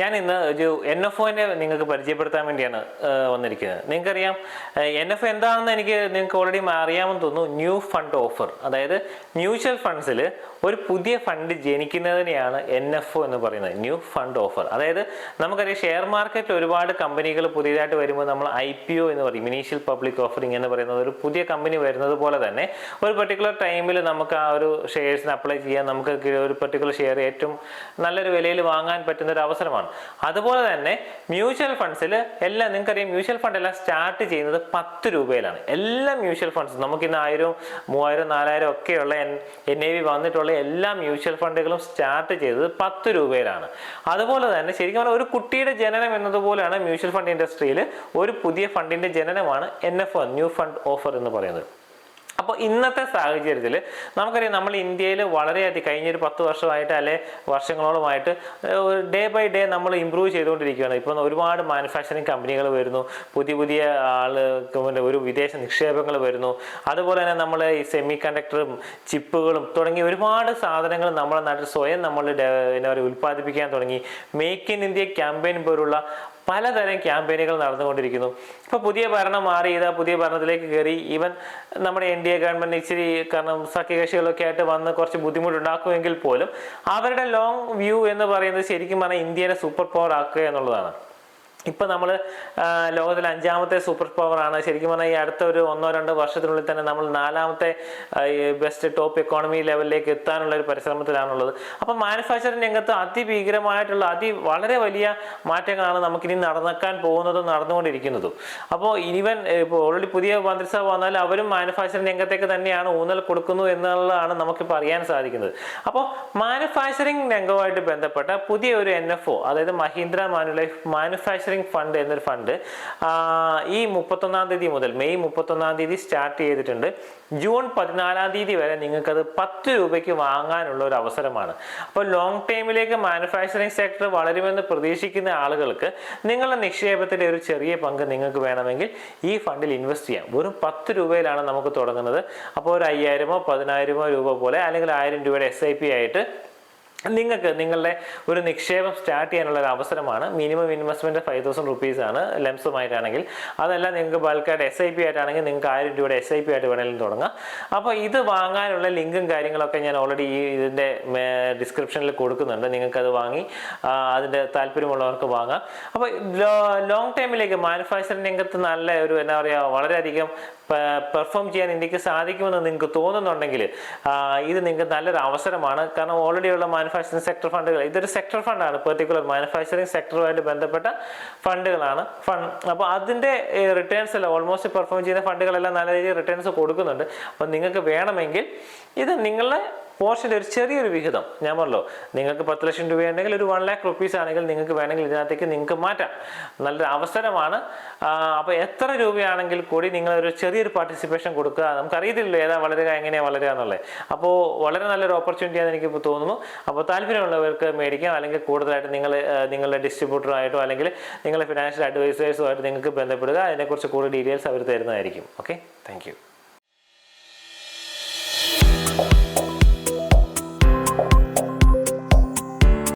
ഞാൻ ഇന്ന് ഒരു എൻ എഫ് ഒനെ നിങ്ങൾക്ക് പരിചയപ്പെടുത്താൻ വേണ്ടിയാണ് വന്നിരിക്കുന്നത്. നിങ്ങൾക്കറിയാം എൻ എഫ് എന്താണെന്ന് എനിക്ക് നിങ്ങൾക്ക് ഓൾറെഡി അറിയാമെന്ന് തോന്നുന്നു. ന്യൂ ഫണ്ട് ഓഫർ അതായത് മ്യൂച്വൽ ഫണ്ട്സിൽ ഒരു പുതിയ ഫണ്ട് ജനിക്കുന്നതിനെയാണ് എൻ എഫ് ഒ എന്ന് പറയുന്നത്. ന്യൂ ഫണ്ട് ഓഫർ അതായത് നമുക്കറിയാം ഷെയർ മാർക്കറ്റിൽ ഒരുപാട് കമ്പനികൾ പുതിയതായിട്ട് വരുമ്പോൾ നമ്മൾ ഐ പി ഒ എന്ന് പറയും. ഇനീഷ്യൽ പബ്ലിക് ഓഫറിംഗ് എന്ന് പറയുന്നത് ഒരു പുതിയ കമ്പനി വരുന്നത് പോലെ തന്നെ ഒരു പെർട്ടിക്കുലർ ടൈമിൽ നമുക്ക് ആ ഒരു ഷെയർസിന് അപ്ലൈ ചെയ്യാൻ നമുക്ക് ഒരു പെർട്ടിക്കുലർ ഷെയർ ഏറ്റവും നല്ലൊരു വിലയിൽ വാങ്ങാൻ പറ്റുന്ന ഒരു അവസരമാണ്. അതുപോലെ തന്നെ മ്യൂച്വൽ ഫണ്ട്സിൽ എല്ലാം നിങ്ങൾക്കറിയാം മ്യൂച്വൽ ഫണ്ട് എല്ലാം സ്റ്റാർട്ട് ചെയ്യുന്നത് പത്ത് രൂപയിലാണ്. എല്ലാ മ്യൂച്വൽ ഫണ്ട്സും നമുക്കിന്ന് ആയിരം മൂവായിരം നാലായിരം ഒക്കെയുള്ള എൻ എൻ എ വി വന്നിട്ടുള്ള എല്ലാ മ്യൂച്വൽ ഫണ്ടുകളും സ്റ്റാർട്ട് ചെയ്തത് പത്ത് രൂപയിലാണ്. അതുപോലെ തന്നെ ശരിക്കും പറഞ്ഞാൽ ഒരു കുട്ടിയുടെ ജനനം എന്നതുപോലെയാണ് മ്യൂച്വൽ ഫണ്ട് ഇൻഡസ്ട്രിയിൽ ഒരു പുതിയ ഫണ്ടിന്റെ ജനനമാണ് N F new fund offer എന്ന് പറയുന്നത്. അപ്പോൾ ഇന്നത്തെ സാഹചര്യത്തിൽ നമുക്കറിയാം നമ്മൾ ഇന്ത്യയിൽ വളരെയധികം കഴിഞ്ഞ ഒരു പത്ത് വർഷമായിട്ട് അല്ലെ വർഷങ്ങളോളമായിട്ട് ഡേ ബൈ ഡേ നമ്മൾ ഇമ്പ്രൂവ് ചെയ്തുകൊണ്ടിരിക്കുകയാണ്. ഇപ്പോൾ ഒരുപാട് മാനുഫാക്ചറിങ് കമ്പനികൾ വരുന്നു പുതിയ പുതിയ പിന്നെ ഒരു വിദേശ നിക്ഷേപങ്ങൾ വരുന്നു. അതുപോലെ തന്നെ നമ്മൾ ഈ സെമി കണ്ടക്ടറും ചിപ്പുകളും തുടങ്ങി ഒരുപാട് സാധനങ്ങൾ നമ്മുടെ നാട്ടിൽ സ്വയം നമ്മൾ എന്താ പറയുക ഉൽപ്പാദിപ്പിക്കാൻ തുടങ്ങി. മേക്ക് ഇൻ ഇന്ത്യ ക്യാമ്പയിൻ പോലുള്ള പലതരം ക്യാമ്പയിനുകൾ നടന്നുകൊണ്ടിരിക്കുന്നു. ഇപ്പോൾ പുതിയ ഭരണം മാറി ഇതാ പുതിയ ഭരണത്തിലേക്ക് കയറി ഈവൻ നമ്മുടെ എൻ ഡി എ ഗവൺമെന്റ് ഇച്ചിരി കാരണം സഖ്യകക്ഷികളൊക്കെ ആയിട്ട് വന്ന് കുറച്ച് ബുദ്ധിമുട്ടുണ്ടാക്കുമെങ്കിൽ പോലും അവരുടെ ലോങ് വ്യൂ എന്ന് പറയുന്നത് ശരിക്കും പറഞ്ഞാൽ ഇന്ത്യനെ സൂപ്പർ പവർ ആക്കുക എന്നുള്ളതാണ്. ഇപ്പൊ നമ്മൾ ലോകത്തിലെ അഞ്ചാമത്തെ സൂപ്പർ പവറാണ്. ശരിക്കും പറഞ്ഞാൽ ഈ അടുത്ത ഒരു ഒന്നോ രണ്ടോ വർഷത്തിനുള്ളിൽ തന്നെ നമ്മൾ നാലാമത്തെ ബെസ്റ്റ് ടോപ്പ് എക്കോണമി ലെവലിലേക്ക് എത്താനുള്ള ഒരു പരിശ്രമത്തിലാണുള്ളത്. അപ്പൊ മാനുഫാക്ചറിംഗ് രംഗത്ത് അതിഭീകരമായിട്ടുള്ള അതി വളരെ വലിയ മാറ്റങ്ങളാണ് നമുക്കിനി നടന്നേക്കാൻ പോകുന്നതും നടന്നുകൊണ്ടിരിക്കുന്നതും. അപ്പോൾ ഇവൻ ഇപ്പോൾ ഓൾറെഡി പുതിയ മന്ത്രിസഭ വന്നാൽ അവരും മാനുഫാക്ചറിംഗ് രംഗത്തേക്ക് തന്നെയാണ് ഊന്നൽ കൊടുക്കുന്നു എന്നുള്ളതാണ് നമുക്കിപ്പോൾ അറിയാൻ സാധിക്കുന്നത്. അപ്പോൾ മാനുഫാക്ചറിംഗ് രംഗവുമായിട്ട് ബന്ധപ്പെട്ട പുതിയ ഒരു എൻ എഫ് ഒ അതായത് മഹീന്ദ്ര മാനുലൈഫ് മാനുഫാക്ചറിംഗ് ഫണ്ട് എന്നൊരു ഫണ്ട് ഈ മുപ്പത്തൊന്നാം തീയതി മുതൽ മെയ് മുപ്പത്തൊന്നാം തീയതി സ്റ്റാർട്ട് ചെയ്തിട്ടുണ്ട്. ജൂൺ പതിനാലാം തീയതി വരെ നിങ്ങൾക്കത് പത്ത് രൂപയ്ക്ക് വാങ്ങാനുള്ള ഒരു അവസരമാണ്. അപ്പോൾ ലോങ് ടൈമിലേക്ക് മാനുഫാക്ചറിങ് സെക്ടർ വളരുമെന്ന് പ്രതീക്ഷിക്കുന്ന ആളുകൾക്ക് നിങ്ങളുടെ നിക്ഷേപത്തിന്റെ ഒരു ചെറിയ പങ്ക് നിങ്ങൾക്ക് വേണമെങ്കിൽ ഈ ഫണ്ടിൽ ഇൻവെസ്റ്റ് ചെയ്യാം. വെറും പത്ത് രൂപയിലാണ് നമുക്ക് തുടങ്ങുന്നത്. അപ്പോൾ ഒരു അയ്യായിരമോ പതിനായിരമോ രൂപ പോലെ അല്ലെങ്കിൽ ആയിരം രൂപയുടെ എസ് ഐ പി ആയിട്ട് നിങ്ങൾക്ക് നിങ്ങളുടെ ഒരു നിക്ഷേപം സ്റ്റാർട്ട് ചെയ്യാനുള്ള ഒരു അവസരമാണ്. Minimum investment five thousand rupees ആണ് ലെംസുമായിട്ടാണെങ്കിൽ. അതല്ല നിങ്ങൾക്ക് ബൾക്കായിട്ട് എസ് ഐ പി ആയിട്ടാണെങ്കിൽ നിങ്ങൾക്ക് ആയിരം രൂപയുടെ എസ് ഐ പി ആയിട്ട് വേണമെങ്കിലും തുടങ്ങാം. അപ്പോൾ ഇത് വാങ്ങാനുള്ള ലിങ്കും കാര്യങ്ങളൊക്കെ ഞാൻ ഓൾറെഡി ഈ ഇതിന്റെ ഡിസ്ക്രിപ്ഷനിൽ കൊടുക്കുന്നുണ്ട്. നിങ്ങൾക്ക് അത് വാങ്ങി അതിന്റെ താല്പര്യമുള്ളവർക്ക് വാങ്ങാം. അപ്പോൾ ലോങ് ടൈമിലേക്ക് മാനുഫാക്ചറിംഗ് രംഗത്ത് നല്ല ഒരു എന്താ പറയുക വളരെയധികം പെർഫോം ചെയ്യാൻ ഇന്ത്യയ്ക്ക് സാധിക്കുമെന്ന് നിങ്ങൾക്ക് തോന്നുന്നുണ്ടെങ്കിൽ ഇത് നിങ്ങൾക്ക് നല്ലൊരു അവസരമാണ്. കാരണം ഓൾറെഡി ഉള്ള മാനുഫാക്ചറിംഗ് സെക്ടർ ഫണ്ടുകൾ ഇതൊരു സെക്ടർ ഫണ്ടാണ് പെർട്ടിക്കുലർ മാനുഫാക്ചറിങ് സെക്ടറുമായിട്ട് ബന്ധപ്പെട്ട ഫണ്ടുകളാണ് ഫണ്ട് അപ്പോൾ അതിന്റെ റിട്ടേൺസ് എല്ലാം ഓൾമോസ്റ്റ് പെർഫോം ചെയ്യുന്ന ഫണ്ടുകളെല്ലാം നല്ല രീതിയിൽ റിട്ടേൺസ് കൊടുക്കുന്നുണ്ട്. അപ്പോൾ നിങ്ങൾക്ക് വേണമെങ്കിൽ ഇത് നിങ്ങളുടെ പോർഷന്റെ ഒരു ചെറിയൊരു വിഹിതം. ഞാൻ പറഞ്ഞല്ലോ നിങ്ങൾക്ക് പത്ത് ലക്ഷം രൂപയുണ്ടെങ്കിൽ ഒരു വൺ ലാക്ക് റുപ്പീസ് ആണെങ്കിൽ നിങ്ങൾക്ക് വേണമെങ്കിൽ ഇതിനകത്തേക്ക് നിങ്ങൾക്ക് മാറ്റാം. നല്ലൊരു അവസരമാണ്. അപ്പോൾ എത്ര രൂപയാണെങ്കിൽ കൂടി നിങ്ങൾ ഒരു ചെറിയൊരു പാർട്ടിസിപ്പേഷൻ കൊടുക്കുക. നമുക്കറിയത്തില്ലല്ലോ ഏതാ വളരുക എങ്ങനെയാണ് വളരുക എന്നുള്ളത്. അപ്പോൾ വളരെ നല്ലൊരു ഓപ്പർച്യൂണിറ്റി ആണെന്ന് എനിക്ക് തോന്നുന്നു. അപ്പോൾ താല്പര്യമുള്ളവർക്ക് മേടിക്കാം. അല്ലെങ്കിൽ കൂടുതലായിട്ട് നിങ്ങൾ നിങ്ങളുടെ ഡിസ്ട്രിബ്യൂട്ടറായിട്ടോ അല്ലെങ്കിൽ നിങ്ങളുടെ ഫിനാൻഷ്യൽ അഡ്വൈസേഴ്സുമായിട്ട് നിങ്ങൾക്ക് ബന്ധപ്പെടുക. അതിനെക്കുറിച്ച് കൂടുതൽ ഡീറ്റെയിൽസ് അവർ തരുന്നതായിരിക്കും. Okay thank